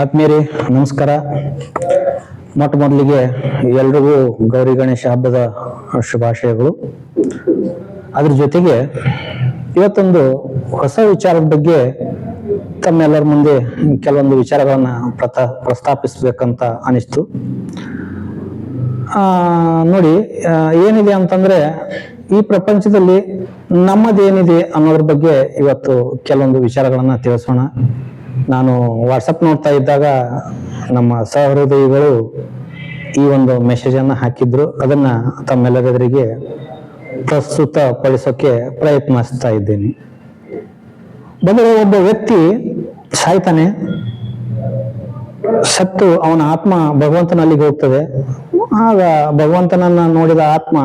ಆತ್ಮೀಯರೇ ನಮಸ್ಕಾರ. ಮೊಟ್ಟ ಮೊದಲಿಗೆ ಎಲ್ರಿಗೂ ಗೌರಿ ಗಣೇಶ ಹಬ್ಬದ ಶುಭಾಶಯಗಳು. ಅದ್ರ ಜೊತೆಗೆ ಇವತ್ತೊಂದು ಹೊಸ ವಿಚಾರದ ಬಗ್ಗೆ ತಮ್ಮೆಲ್ಲರ ಮುಂದೆ ಕೆಲವೊಂದು ವಿಚಾರಗಳನ್ನ ಪ್ರತಾ ಪ್ರಸ್ತಾಪಿಸ್ಬೇಕಂತ ಅನಿಸ್ತು. ಆ, ನೋಡಿ ಏನಿದೆ ಅಂತಂದ್ರೆ ಈ ಪ್ರಪಂಚದಲ್ಲಿ ನಮ್ಮದೇನಿದೆ ಅನ್ನೋದ್ರ ಬಗ್ಗೆ ಇವತ್ತು ಕೆಲವೊಂದು ವಿಚಾರಗಳನ್ನ ತಿಳಿಸೋಣ. ನಾನು ವಾಟ್ಸಪ್ ನೋಡ್ತಾ ಇದ್ದಾಗ ನಮ್ಮ ಸಹೃದಯಿಗಳು ಈ ಒಂದು ಮೆಸೇಜ್ ಅನ್ನ ಹಾಕಿದ್ರು. ಅದನ್ನ ತಮ್ಮೆಲ್ಲರಿಗೆ ಪ್ರಸ್ತುತ ಪಡಿಸೋಕೆ ಪ್ರಯತ್ನಿಸ್ತಾ ಇದ್ದೇನೆ. ಬದಲು ಒಬ್ಬ ವ್ಯಕ್ತಿ ಸಾಯ್ತಾನೆ. ಸತ್ತು, ಅವನ ಆತ್ಮ ಭಗವಂತನಲ್ಲಿಗೆ ಹೋಗ್ತದೆ. ಆಗ ಭಗವಂತನನ್ನ ನೋಡಿದ ಆತ್ಮ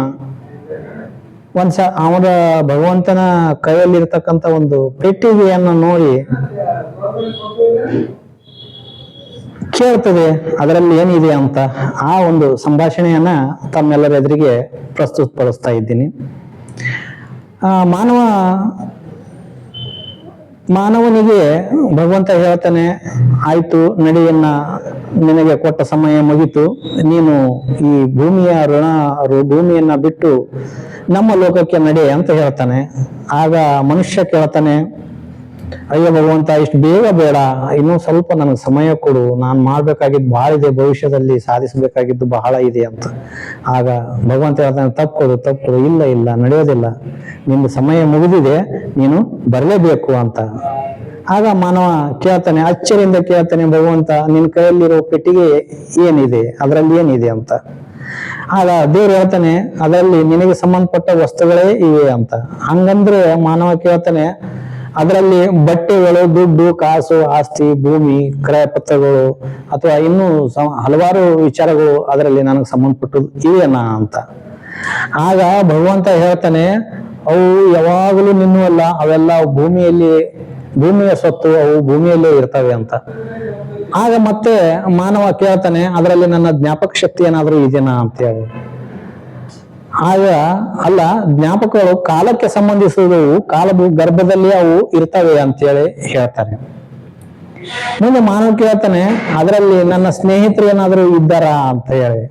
ಒಂದ್ಸ ಅವನ ಭಗವಂತನ ಕೈಯಲ್ಲಿರ್ತಕ್ಕಂಥ ಒಂದು ಪೆಟ್ಟಿಗೆಯನ್ನು ನೋಡಿ ಕೇಳ್ತದೆ, ಅದರಲ್ಲಿ ಏನಿದೆ ಅಂತ ಆ ಒಂದು ಸಂಭಾಷಣೆಯನ್ನ ತಮ್ಮೆಲ್ಲರ ಎದುರಿಗೆ ಪ್ರಸ್ತುತಪಡಿಸ್ತಾ ಇದ್ದೀನಿ. ಮಾನವ, ಮಾನವನಿಗೆ ಭಗವಂತ ಹೇಳ್ತಾನೆ, ಆಯ್ತು, ನಡೆಯನ್ನ ನಿನಗೆ ಕೊಟ್ಟ ಸಮಯ ಮುಗಿತು. ನೀನು ಈ ಭೂಮಿಯ ಋಣ ಭೂಮಿಯನ್ನ ಬಿಟ್ಟು ನಮ್ಮ ಲೋಕಕ್ಕೆ ನಡೆ ಅಂತ ಹೇಳ್ತಾನೆ. ಆಗ ಮನುಷ್ಯ ಕೇಳ್ತಾನೆ ಅಯ್ಯೋ ಭಗವಂತ, ಇಷ್ಟು ಬೇಗ ಬೇಡ. ಇನ್ನೂ ಸ್ವಲ್ಪ ನನಗೆ ಸಮಯ ಕೊಡು. ನಾನು ಮಾಡ್ಬೇಕಾಗಿದ್ದು ಬಹಳ ಇದೆ. ಭವಿಷ್ಯದಲ್ಲಿ ಸಾಧಿಸಬೇಕಾಗಿದ್ದು ಬಹಳ ಇದೆ ಅಂತ. ಆಗ ಭಗವಂತ ಹೇಳ್ತಾನೆ ತಪ್ಪು ತಪ್ಪು ಇಲ್ಲ ಇಲ್ಲ, ನಡೆಯೋದಿಲ್ಲ. ನಿಮ್ದು ಸಮಯ ಮುಗಿದಿದೆ. ನೀನು ಬರಲೇಬೇಕು ಅಂತ. ಆಗ ಮಾನವ ಕೇಳ್ತಾನೆ ಅಚ್ಚರಿಂದ ಕೇಳ್ತಾನೆ, ಭಗವಂತ ನಿನ್ನ ಕೈಯಲ್ಲಿರೋ ಪೆಟ್ಟಿಗೆ ಏನಿದೆ? ಅದರಲ್ಲಿ ಏನಿದೆ ಅಂತ. ಆಗ ದೇವ್ರು ಹೇಳ್ತಾನೆ, ಅದರಲ್ಲಿ ನಿನಗೆ ಸಂಬಂಧಪಟ್ಟ ವಸ್ತುಗಳೇ ಇವೆ ಅಂತ. ಹಂಗಂದ್ರೆ ಮಾನವ ಕೇಳ್ತಾನೆ ಅದರಲ್ಲಿ ಬಟ್ಟೆಗಳು, ದುಡ್ಡು, ಕಾಸು, ಆಸ್ತಿ, ಭೂಮಿ ಕ್ರಯ ಪತ್ರಗಳು ಅಥವಾ ಇನ್ನೂ ಹಲವಾರು ವಿಚಾರಗಳು ಅದರಲ್ಲಿ ನನಗೆ ಸಂಬಂಧಪಟ್ಟದ್ದು ಇವೆಯನ್ನ ಅಂತ. ಆಗ ಭಗವಂತ ಹೇಳ್ತಾನೆ, ಅವು ಯಾವಾಗಲೂ ನಿನ್ನವಲ್ಲ ಅವೆಲ್ಲ ಭೂಮಿಯಲ್ಲಿ, ಭೂಮಿಯ ಸ್ವತ್ತು ಅವು ಭೂಮಿಯಲ್ಲೇ ಇರ್ತವೆ ಅಂತ. ಆಗ ಮತ್ತೆ ಮಾನವ ಕೇಳ್ತಾನೆ, ಅದರಲ್ಲಿ ನನ್ನ ಜ್ಞಾಪಕ ಶಕ್ತಿ ಏನಾದರೂ ಇದೆನಾ ಅಂತ ಹೇಳಿ. ಆಗ ಅಲ್ಲ, ಜ್ಞಾಪಕಗಳು ಕಾಲಕ್ಕೆ ಸಂಬಂಧಿಸಿದವು, ಕಾಲದ ಗರ್ಭದಲ್ಲಿ ಅವು ಇರ್ತವೆ ಅಂತೇಳಿ ಹೇಳ್ತಾರೆ. ಮುಂದೆ ಮಾನವ ಕೇಳ್ತಾನೆ, ಅದರಲ್ಲಿ ನನ್ನ ಸ್ನೇಹಿತರು ಏನಾದರೂ ಇದ್ದಾರಾ? ಅಂತ ಹೇಳಿ.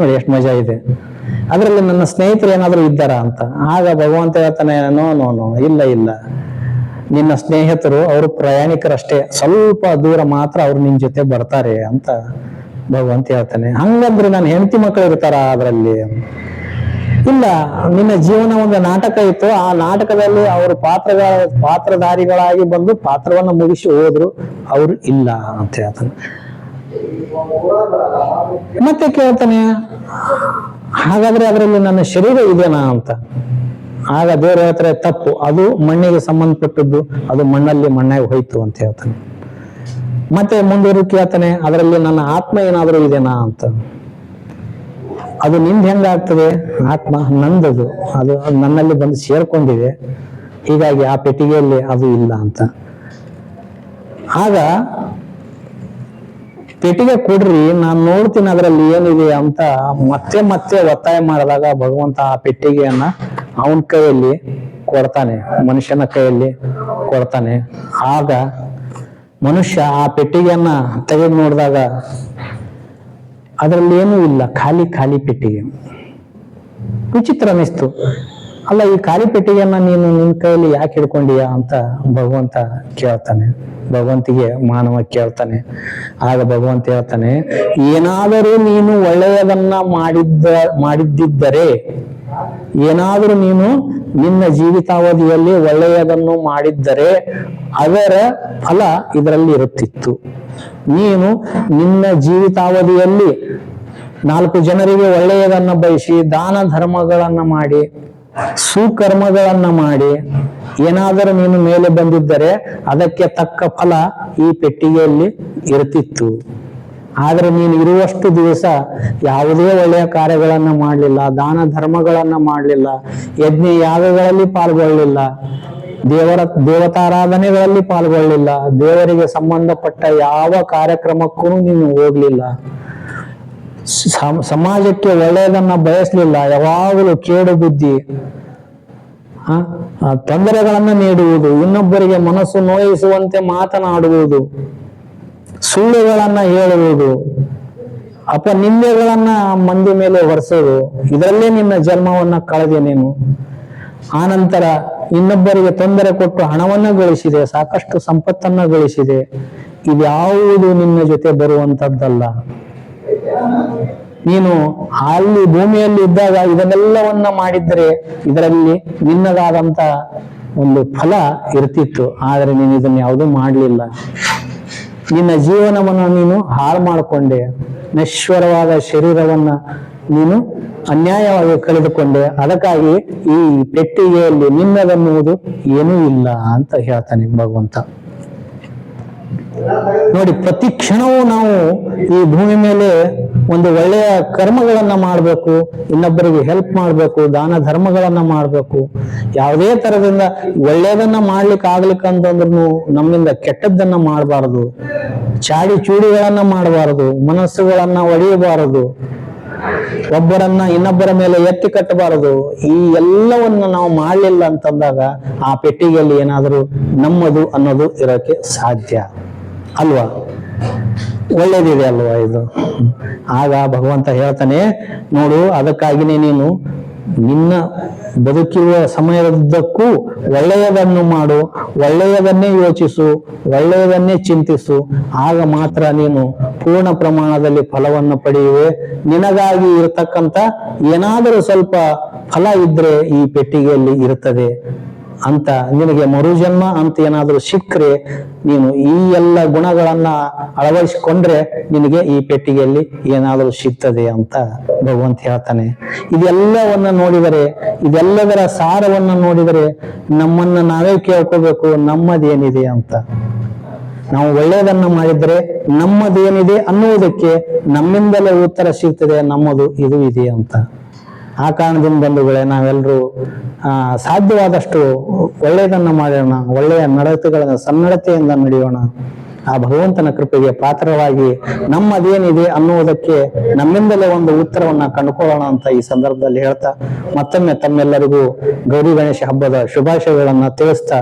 ನೋಡಿ, ಎಷ್ಟು ಮಜಾ ಇದೆ. ಅದರಲ್ಲಿ ನನ್ನ ಸ್ನೇಹಿತರು ಏನಾದರೂ ಇದ್ದಾರಾ? ಅಂತ. ಆಗ ಭಗವಂತ ಹೇಳ್ತಾನೆ, ನೋ ನೋ ನೋ, ಇಲ್ಲ ಇಲ್ಲ. ನಿನ್ನ ಸ್ನೇಹಿತರು, ಅವರು ಪ್ರಯಾಣಿಕರಷ್ಟೇ. ಸ್ವಲ್ಪ ದೂರ ಮಾತ್ರ ಅವ್ರು ನಿನ್ ಜೊತೆ ಬರ್ತಾರೆ. ಅಂತ ಭಗವಂತ ಹೇಳ್ತಾನೆ, ಹಂಗಂದ್ರೆ ನನ್ನ ಹೆಂಡತಿ ಮಕ್ಕಳು ಇರ್ತಾರ ಅದರಲ್ಲಿ? ಇಲ್ಲ, ನಿನ್ನ ಜೀವನ ಒಂದು ನಾಟಕ ಇತ್ತು, ಆ ನಾಟಕದಲ್ಲಿ ಅವರು ಪಾತ್ರಗಳ, ಪಾತ್ರಧಾರಿಗಳಾಗಿ ಬಂದು ಪಾತ್ರವನ್ನ ಮುಗಿಸಿ ಹೋದ್ರು, ಅವರು ಇಲ್ಲ ಅಂತ ಹೇಳ್ತಾನೆ. ಮತ್ತೆ ಕೇಳ್ತಾನೆ, ಹಾಗಾದ್ರೆ ಅದರಲ್ಲಿ ನನ್ನ ಶರೀರ ಇದೇನಾ ಅಂತ? ಆಗ ದೇವರ ಹೇಳ್ತಾರೆ, ತಪ್ಪು, ಅದು ಮಣ್ಣಿಗೆ ಸಂಬಂಧಪಟ್ಟದ್ದು, ಅದು ಮಣ್ಣಲ್ಲಿ ಮಣ್ಣಾಗಿ ಹೋಯ್ತು, ಅಂತ ಹೇಳ್ತಾನೆ. ಮತ್ತೆ ಮುಂದುವರಿ ಕೇಳ್ತಾನೆ ಅದರಲ್ಲಿ ನನ್ನ ಆತ್ಮ ಏನಾದರೂ ಇದೆನಾ ಅಂತ. ಅದು ನಿಂದ ಹೆಂಗಾಗ್ತದೆ ಆತ್ಮ ನಂದದು. ಅದು ನನ್ನಲ್ಲಿ ಬಂದು ಸೇರ್ಕೊಂಡಿದೆ. ಹೀಗಾಗಿ ಆ ಪೆಟ್ಟಿಗೆಯಲ್ಲಿ ಅದು ಇಲ್ಲ ಅಂತ. ಆಗ ಪೆಟ್ಟಿಗೆ ಕೊಡ್ರಿ, ನಾನು ನೋಡ್ತೀನಿ ಅದರಲ್ಲಿ ಏನಿದೆ ಅಂತ ಮತ್ತೆ ಮತ್ತೆ ಒತ್ತಾಯ ಮಾಡಿದಾಗ ಭಗವಂತ ಆ ಪೆಟ್ಟಿಗೆಯನ್ನ ಅವನ ಕೈಯಲ್ಲಿ ಕೊಡ್ತಾನೆ, ಮನುಷ್ಯನ ಕೈಯಲ್ಲಿ ಕೊಡ್ತಾನೆ. ಆಗ ಮನುಷ್ಯ ಆ ಪೆಟ್ಟಿಗೆಯನ್ನ ತೆಗೆದು ನೋಡಿದಾಗ ಅದರಲ್ಲಿ ಏನೂ ಇಲ್ಲ, ಖಾಲಿ ಖಾಲಿ ಪೆಟ್ಟಿಗೆ. ವಿಚಿತ್ರ ಅನಿಸ್ತು ಅಲ್ಲ, ಈ ಖಾಲಿ ಪೆಟ್ಟಿಗೆಯನ್ನ ನೀನು ನಿನ್ ಕೈಯಲ್ಲಿ ಯಾಕೆ ಹಿಡ್ಕೊಂಡಿಯಾ ಅಂತ ಭಗವಂತ ಕೇಳ್ತಾನೆ. ಭಗವಂತಿಗೆ ಮಾನವ ಕೇಳ್ತಾನೆ. ಆಗ ಭಗವಂತ ಹೇಳ್ತಾನೆ, ಏನಾದರೂ ನೀನು ಒಳ್ಳೆಯದನ್ನ ಮಾಡಿದ್ದ, ಮಾಡಿದ್ದಿದ್ದರೆ ಏನಾದರೂ ನೀನು ನಿನ್ನ ಜೀವಿತಾವಧಿಯಲ್ಲಿ ಒಳ್ಳೆಯದನ್ನು ಮಾಡಿದ್ದರೆ ಅದರ ಫಲ ಇದರಲ್ಲಿ ಇರುತ್ತಿತ್ತು. ನೀನು ನಿನ್ನ ಜೀವಿತಾವಧಿಯಲ್ಲಿ ನಾಲ್ಕು ಜನರಿಗೆ ಒಳ್ಳೆಯದನ್ನ ಬಯಸಿ ದಾನ ಧರ್ಮಗಳನ್ನ ಮಾಡಿ, ಸುಕರ್ಮಗಳನ್ನ ಮಾಡಿ, ಏನಾದರೂ ನೀನು ಮೇಲೆ ಬಂದಿದ್ದರೆ ಅದಕ್ಕೆ ತಕ್ಕ ಫಲ ಈ ಪೆಟ್ಟಿಗೆಯಲ್ಲಿ ಇರ್ತಿತ್ತು ಆದ್ರೆ ನೀನು ಇರುವಷ್ಟು ದಿವಸ ಯಾವುದೇ ಒಳ್ಳೆಯ ಕಾರ್ಯಗಳನ್ನ ಮಾಡಲಿಲ್ಲ ದಾನ ಧರ್ಮಗಳನ್ನ ಮಾಡಲಿಲ್ಲ ಯಜ್ಞ ಯಾಗಗಳಲ್ಲಿ ಪಾಲ್ಗೊಳ್ಳಲಿಲ್ಲ ದೇವರ ದೇವತಾರಾಧನೆಗಳಲ್ಲಿ ಪಾಲ್ಗೊಳ್ಳಲಿಲ್ಲ ದೇವರಿಗೆ ಸಂಬಂಧಪಟ್ಟ ಯಾವ ಕಾರ್ಯಕ್ರಮಕ್ಕೂ ನೀನು ಹೋಗ್ಲಿಲ್ಲ. ಸಮ- ಸಮಾಜಕ್ಕೆ ಒಳ್ಳೆಯದನ್ನ ಬಯಸ್ಲಿಲ್ಲ ಯಾವಾಗಲೂ ಕೇಡು ಬುದ್ಧಿ ಆ, ತೊಂದರೆಗಳನ್ನ ನೀಡುವುದು ಇನ್ನೊಬ್ಬರಿಗೆ ಮನಸ್ಸು ನೋಯಿಸುವಂತೆ ಮಾತನಾಡುವುದು. ಸುಳ್ಳುಗಳನ್ನ ಹೇಳುವುದು ಅಪನಿಂದೆಗಳನ್ನ ಮಂದಿ ಮೇಲೆ ಹೊರಿಸೋದು ಇದರಲ್ಲೇ ನಿನ್ನ ಜನ್ಮವನ್ನ ಕಳೆದೆ ನೀನು. ಆನಂತರ ಇನ್ನೊಬ್ಬರಿಗೆ ತೊಂದರೆ ಕೊಟ್ಟು ಹಣವನ್ನ ಗಳಿಸಿದೆ, ಸಾಕಷ್ಟು ಸಂಪತ್ತನ್ನ ಗಳಿಸಿದೆ, ಇದ್ಯಾವುದು ನಿನ್ನ ಜೊತೆ ಬರುವಂತದ್ದಲ್ಲ. ನೀನು ಅಲ್ಲಿ ಭೂಮಿಯಲ್ಲಿ ಇದ್ದಾಗ ಇದನ್ನೆಲ್ಲವನ್ನ ಮಾಡಿದ್ರೆ ಇದರಲ್ಲಿ ನಿನ್ನದಾದಂತ ಒಂದು ಫಲ ಇರ್ತಿತ್ತು, ಆದರೆ ನೀನು ಇದನ್ನ ಯಾವುದೂ ಮಾಡಲಿಲ್ಲ. ನಿನ್ನ ಜೀವನವನ್ನು ನೀನು ಹಾಳು ಮಾಡಿಕೊಂಡೆ. ನಶ್ವರವಾದ ಶರೀರವನ್ನ ನೀನು ಅನ್ಯಾಯವಾಗಿ ಕಳೆದುಕೊಂಡೆ. ಅದಕ್ಕಾಗಿ ಈ ಪೆಟ್ಟಿಗೆಯಲ್ಲಿ ನಿನ್ನದನ್ನುವುದು ಏನೂ ಇಲ್ಲ ಅಂತ ಹೇಳ್ತಾನೆ ಭಗವಂತ. ನೋಡಿ, ಪ್ರತಿ ಕ್ಷಣವೂ ನಾವು ಈ ಭೂಮಿ ಮೇಲೆ ಒಂದು ಒಳ್ಳೆಯ ಕರ್ಮಗಳನ್ನ ಮಾಡಬೇಕು, ಇನ್ನೊಬ್ಬರಿಗೆ ಹೆಲ್ಪ್ ಮಾಡಬೇಕು, ದಾನ ಧರ್ಮಗಳನ್ನ ಮಾಡಬೇಕು. ಯಾವುದೇ ತರದಿಂದ ಒಳ್ಳೆಯದನ್ನ ಮಾಡ್ಲಿಕ್ಕೆ ಆಗ್ಲಿಕ್ಕೆ ಅಂತಂದ್ರೂ ನಮ್ಮಿಂದ ಕೆಟ್ಟದ್ದನ್ನ ಮಾಡಬಾರದು. ಚಾಡಿ ಚೂಡಿಗಳನ್ನ ಮಾಡಬಾರದು, ಮನಸ್ಸುಗಳನ್ನ ಒಡೆಯಬಾರದು. ಒಬ್ಬರನ್ನ ಇನ್ನೊಬ್ಬರ ಮೇಲೆ ಎತ್ತಿ ಕಟ್ಟಬಾರದು. ಈ ಎಲ್ಲವನ್ನ ನಾವು ಮಾಡಲಿಲ್ಲ ಅಂತಂದಾಗ ಆ ಪೆಟ್ಟಿಗೆಯಲ್ಲಿ ಏನಾದರೂ ನಮ್ಮದು ಅನ್ನೋದು ಇರೋಕೆ ಸಾಧ್ಯ. ಅಲ್ವಾ? ಒಳ್ಳೇದಿದೆ ಅಲ್ವಾ ಇದು? ಆಗ ಭಗವಂತ ಹೇಳ್ತಾನೆ, ನೋಡು, ಅದಕ್ಕಾಗಿನೇ ನೀನು ನಿನ್ನ ಬದುಕಿರುವ ಸಮಯದುದ್ದಕ್ಕೂ ಒಳ್ಳೆಯದನ್ನು ಮಾಡು, ಒಳ್ಳೆಯದನ್ನೇ ಯೋಚಿಸು, ಒಳ್ಳೆಯದನ್ನೇ ಚಿಂತಿಸು. ಆಗ ಮಾತ್ರ ನೀನು ಪೂರ್ಣ ಪ್ರಮಾಣದಲ್ಲಿ ಫಲವನ್ನು ಪಡೆಯುವೆ. ನಿನಗಾಗಿ ಇರತಕ್ಕಂತ ಏನಾದರೂ ಸ್ವಲ್ಪ ಫಲ ಇದ್ರೆ ಈ ಪೆಟ್ಟಿಗೆಯಲ್ಲಿ ಇರುತ್ತದೆ. ಅಂತ ನಿನಗೆ ಮರುಜನ್ಮ ಅಂತ ಏನಾದರೂ ಸಿಕ್ಕರೆ ನೀನು ಈ ಎಲ್ಲ ಗುಣಗಳನ್ನ ಅಳವಡಿಸಿಕೊಂಡ್ರೆ ನಿನಗೆ ಈ ಪೆಟ್ಟಿಗೆಯಲ್ಲಿ ಏನಾದರೂ ಸಿಗ್ತದೆ ಅಂತ ಭಗವಂತ ಹೇಳ್ತಾನೆ. ಇದೆಲ್ಲವನ್ನ ನೋಡಿದರೆ, ಇದೆಲ್ಲದರ ಸಾರವನ್ನ ನೋಡಿದರೆ ನಮ್ಮನ್ನ ನಾವೇ ಕೇಳ್ಕೋಬೇಕು ನಮ್ಮದೇನಿದೆ ಅಂತ. ನಾವು ಒಳ್ಳೆಯದನ್ನ ಮಾಡಿದ್ರೆ ನಮ್ಮದೇನಿದೆ ಅನ್ನುವುದಕ್ಕೆ ನಮ್ಮಿಂದಲೇ ಉತ್ತರ ಸಿಗ್ತದೆ, ನಮ್ಮದು ಇದು ಇದೆ ಅಂತ. ಆ ಕಾರಣದಿಂದ ಬಂಧುಗಳೇ ನಾವೆಲ್ಲರೂ ಸಾಧ್ಯವಾದಷ್ಟು ಒಳ್ಳೆಯದನ್ನ ಮಾಡೋಣ, ಒಳ್ಳೆಯ ನಡತೆಗಳನ್ನ, ಸನ್ನಡತೆಯಿಂದ ನಡೆಯೋಣ. ಆ ಭಗವಂತನ ಕೃಪೆಗೆ ಪಾತ್ರವಾಗಿ ನಮ್ಮದೇನಿದೆ ಅನ್ನುವುದಕ್ಕೆ ನಮ್ಮಿಂದಲೇ ಒಂದು ಉತ್ತರವನ್ನ ಕಂಡುಕೊಳ್ಳೋಣ ಅಂತ ಈ ಸಂದರ್ಭದಲ್ಲಿ ಹೇಳ್ತಾ, ಮತ್ತೊಮ್ಮೆ ತಮ್ಮೆಲ್ಲರಿಗೂ ಗೌರಿ ಗಣೇಶ ಹಬ್ಬದ ಶುಭಾಶಯಗಳನ್ನ ತಿಳಿಸ್ತಾ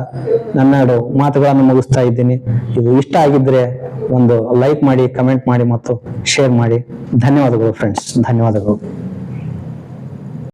ನನ್ನೆರಡು ಮಾತುಗಳನ್ನು ಮುಗಿಸ್ತಾ ಇದ್ದೀನಿ. ಇದು ಇಷ್ಟ ಆಗಿದ್ರೆ ಒಂದು ಲೈಕ್ ಮಾಡಿ, ಕಮೆಂಟ್ ಮಾಡಿ ಮತ್ತು ಶೇರ್ ಮಾಡಿ. ಧನ್ಯವಾದಗಳು ಫ್ರೆಂಡ್ಸ್ ಧನ್ಯವಾದಗಳು.